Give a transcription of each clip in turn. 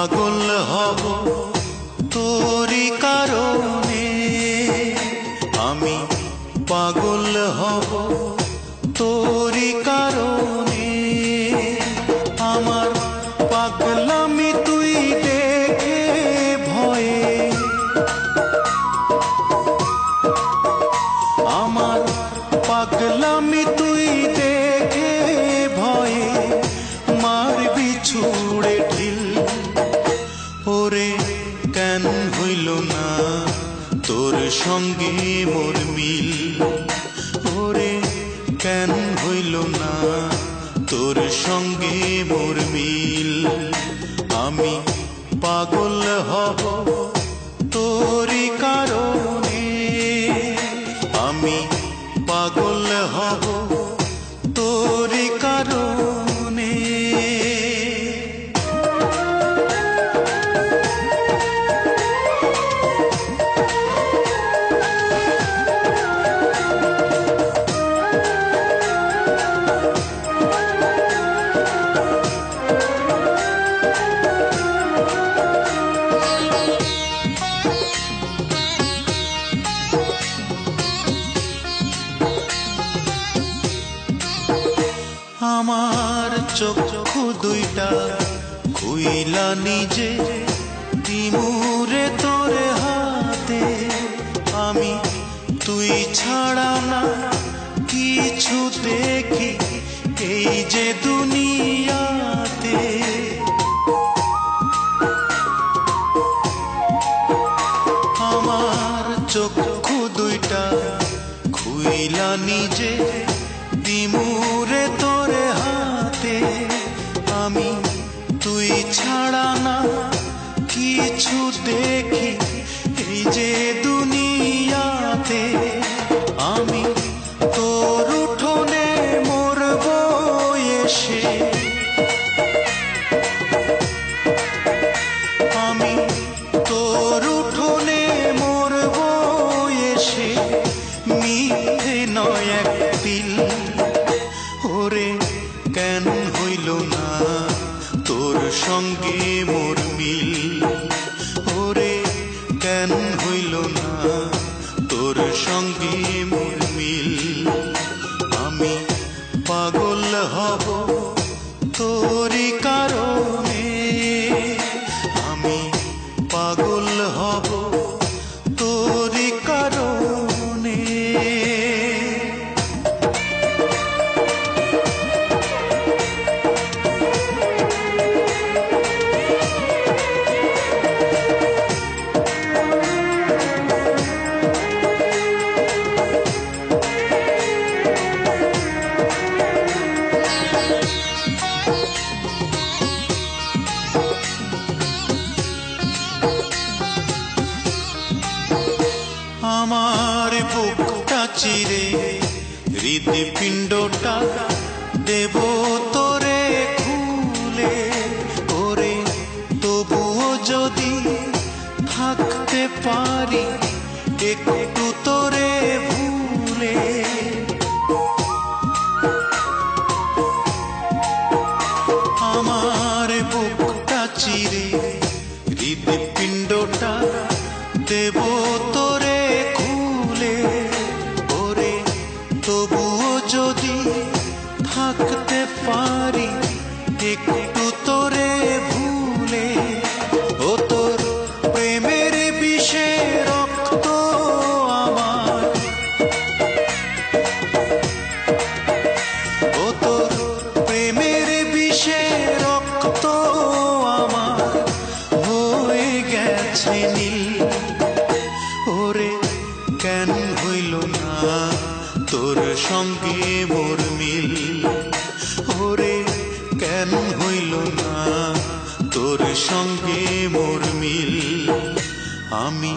পাগল হব তোরি কারণে আমি পাগল হব। সঙ্গে মোর মিল। ওরে, কেন হইল না তোর সঙ্গে মোর মিল? আমি পাগল হব তোরই আমার চক্ষু দুইটা খুইলা নিজে তিমুরে তোরে হাতে। আমি তুই ছাড়া না, কিছু দেখি এই যে দুনিয়াতে। আমার চক্ষু দুইটা খুইলা নিজে ছাড়া না কিছু দেখি এই যে দুনিয়াতে আমি তোর উঠোনে মরব এসে। আমি তোর উঠোনে মরব এসে। মিথ্যে নয় এক দিল ওরে কেন হইল না? তোর সঙ্গে মোর মিল। ওরে, কেন হইল না তোর সঙ্গে মোর মিল? আমি পাগল হব, তোরই আমার বুকটা চিরে হৃদপিণ্ডটা দেব তোরে খুলে ওরে তবুও যদি থাকতে পারি একটু তবুও যদি থাকতে পারি, একটু তোরে ভুলে। ও তোর প্রেমের বিষে রক্ত আমার। ও তোর প্রেমের বিষে রক্ত আমার। হয়ে গেছে নীল সঙ্গে মোর মিল। ওরে কেন হইল না তোর সঙ্গে মোর মিল? আমি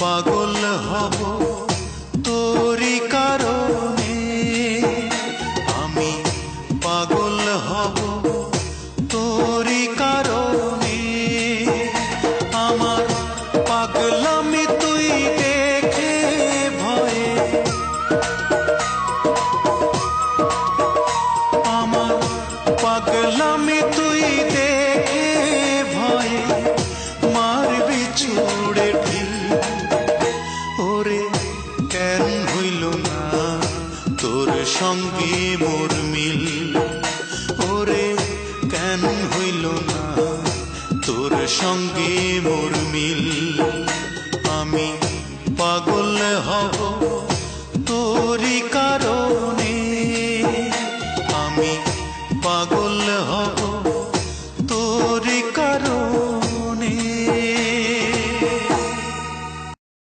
পাগল হব মোর মিল ওরে কেন হইল না তোর সঙ্গে মোর মিল আমি পাগল হব